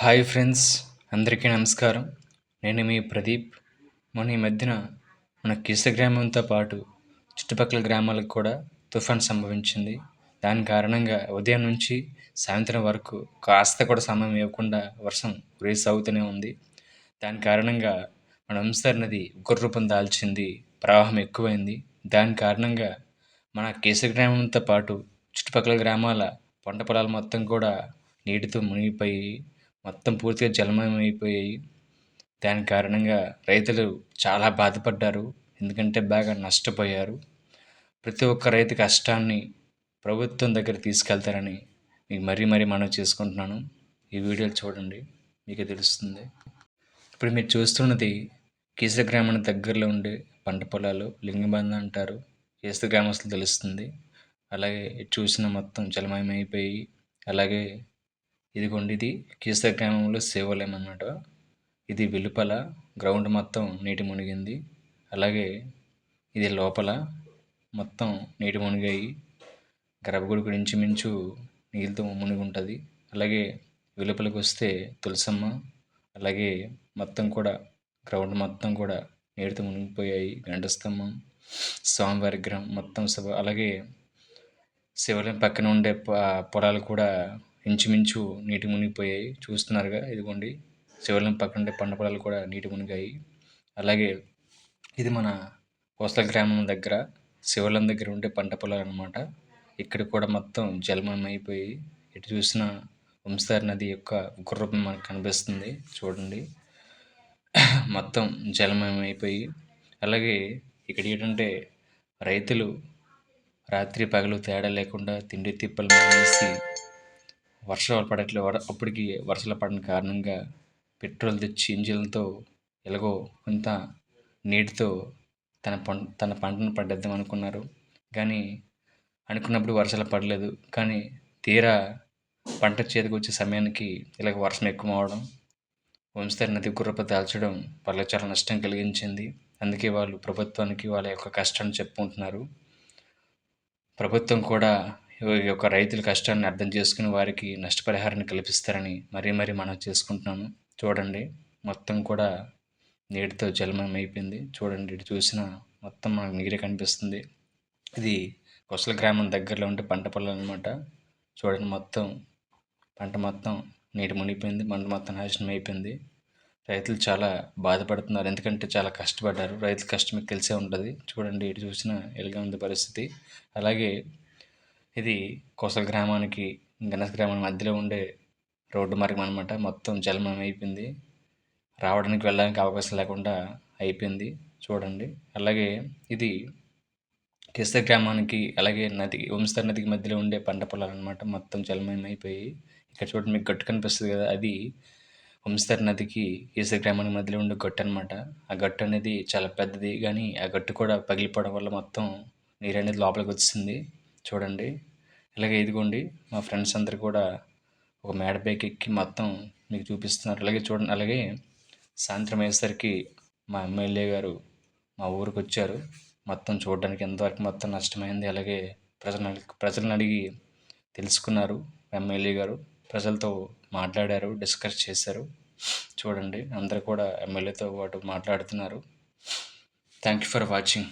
Hi friends అందరికీ నమస్కారం. నేను మీ ప్రదీప్. మొన్న ఈ మధ్యన మన కిస గ్రామంతో పాటు చుట్టుపక్కల గ్రామాలకు కూడా తుఫాన్ సంభవించింది. దాని కారణంగా ఉదయం నుంచి సాయంత్రం వరకు కాస్త కూడా సమయం ఇవ్వకుండా వర్షం రేస్ అవుతూనే ఉంది. దాని కారణంగా మన వంశర్ నది ఉగ్రరూపం దాల్చింది ప్రవాహం ఎక్కువైంది. దాని కారణంగా మన కీస గ్రామంతో పాటు చుట్టుపక్కల గ్రామాల పంట పొలాలు మొత్తం కూడా నీటితో మునిగిపోయి మొత్తం పూర్తిగా జలమయమైపోయాయి. దాని కారణంగా రైతులు చాలా బాధపడ్డారు. ఎందుకంటే బాగా నష్టపోయారు. ప్రతి ఒక్క రైతు కష్టాన్ని ప్రభుత్వం దగ్గర తీసుకెళ్తారని మీకు మరీ మరీ మనం చేసుకుంటున్నాను. ఈ వీడియోలు చూడండి మీకు తెలుస్తుంది. ఇప్పుడు మీరు చూస్తున్నది కీసర గ్రామానికి దగ్గరలో ఉండే పంట పొలాలు లింగబంధ అంటారు. కేసర గ్రామస్తులు తెలుస్తుంది. అలాగే చూసిన మొత్తం జలమయం అయిపోయి అలాగే ఇదిగోండి ఇది కీసర గ్రామంలో శివాలయం అన్నమాట ఇది వెలుపల గ్రౌండ్ మొత్తం నీటి మునిగింది. అలాగే ఇది లోపల మొత్తం నీటి మునిగాయి. గర్భగుడి కూడా ఇంచుమించు నీళ్ళతో మునిగి ఉంటుంది అలాగే వెలుపలికి వస్తే తులసమ్మ అలాగే మొత్తం కూడా గ్రౌండ్ మొత్తం కూడా నీటితో మునిగిపోయాయి. గంటస్తంభం స్వామివారి విగ్రహం మొత్తం అలాగే శివాలయం పక్కన ఉండే పొలాలు కూడా ఇంచుమించు నీటి మునిగిపోయాయి. చూస్తున్నారుగా ఇదిగోండి. శివలింగం పక్కన పంట పొలాలు కూడా నీటి మునిగాయి. అలాగే ఇది మన కోస్టల్ గ్రామం దగ్గర శివలం దగ్గర ఉండే పంట పొలాలు అనమాట ఇక్కడ కూడా మొత్తం జలమయం అయిపోయి ఇటు చూసిన వంశారి నది యొక్క ఉగ్రరూపం మనకు కనిపిస్తుంది. చూడండి. మొత్తం జలమయం అయిపోయి అలాగే ఇక్కడ ఏంటంటే రైతులు రాత్రి పగలు తేడా లేకుండా తిండి తిప్పలు మానేసి వర్షాలు పడట్లే అప్పటికి వర్షాలు పడిన కారణంగా పెట్రోల్ తెచ్చి ఇంజిన్లతో ఎలాగో కొంత నీటితో తన పంట తన పంటను పండిద్దాం అనుకున్నారు. కానీ అనుకున్నప్పుడు వర్షాలు పడలేదు. కానీ తీరా పంట చేతికి వచ్చే సమయానికి ఇలాగ వర్షం ఎక్కువ అవడం వంశధార నది గుర్రప దాల్చడం వాళ్ళకి చాలా నష్టం కలిగించింది. అందుకే వాళ్ళు ప్రభుత్వానికి వాళ్ళ యొక్క కష్టాన్ని చెప్పుకుంటున్నారు. ప్రభుత్వం కూడా యొక్క రైతుల కష్టాన్ని అర్థం చేసుకుని వారికి నష్టపరిహారాన్ని కల్పిస్తారని మరీ మరీ మనం చేసుకుంటున్నాను చూడండి మొత్తం కూడా నీటితో జలమయం అయిపోయింది చూడండి ఇటు చూసిన మొత్తం మనకు నీరే కనిపిస్తుంది. ఇది కొసల గ్రామం దగ్గరలో ఉంటే పంట పొలం అనమాట చూడండి మొత్తం పంట మొత్తం నీటి మునిగిపోయింది. పంట మొత్తం నాశనం అయిపోయింది రైతులు చాలా బాధపడుతున్నారు. ఎందుకంటే చాలా కష్టపడ్డారు. రైతుల కష్టం మీకు తెలిసే ఉంటుంది. చూడండి ఇటు చూసిన ఎలుగా ఉంది పరిస్థితి. అలాగే ఇది కోసల గ్రామానికి గణేష్ గ్రామం మధ్యలో ఉండే రోడ్డు మార్గం అనమాట మొత్తం జలమయం అయిపోయింది. రావడానికి వెళ్ళడానికి అవకాశం లేకుండా అయిపోయింది. చూడండి. అలాగే ఇది కిస్త గ్రామానికి అలాగే నది వంశధర నదికి మధ్యలో ఉండే పంట పొలాలు అనమాట మొత్తం జలమయం అయిపోయి ఇక్కడ చూడండి మీకు గట్టు కనిపిస్తుంది కదా. అది వంశధర నదికి ఈస గ్రామానికి మధ్యలో ఉండే గట్టు అనమాట ఆ గట్టు అనేది చాలా పెద్దది కానీ ఆ గట్టు కూడా పగిలిపోవడం వల్ల మొత్తం నీరు అనేది లోపలికి వచ్చింది చూడండి. ఇలాగే ఇదిగోండి మా ఫ్రెండ్స్ అందరు కూడా ఒక మేడ పైకి ఎక్కి మొత్తం మీకు చూపిస్తున్నారు. అలాగే చూడండి అలాగే సాయంత్రం అయ్యేసరికి మా ఎమ్మెల్యే గారు మా ఊరికి వచ్చారు. మొత్తం చూడడానికి ఎంతవరకు మొత్తం నష్టమైంది అలాగే ప్రజలను ప్రజలను అడిగి తెలుసుకున్నారు ఎమ్మెల్యే గారు. ప్రజలతో మాట్లాడారు డిస్కస్ చేశారు. చూడండి అందరు కూడా ఎమ్మెల్యేతో పాటు మాట్లాడుతున్నారు. Thank you for watching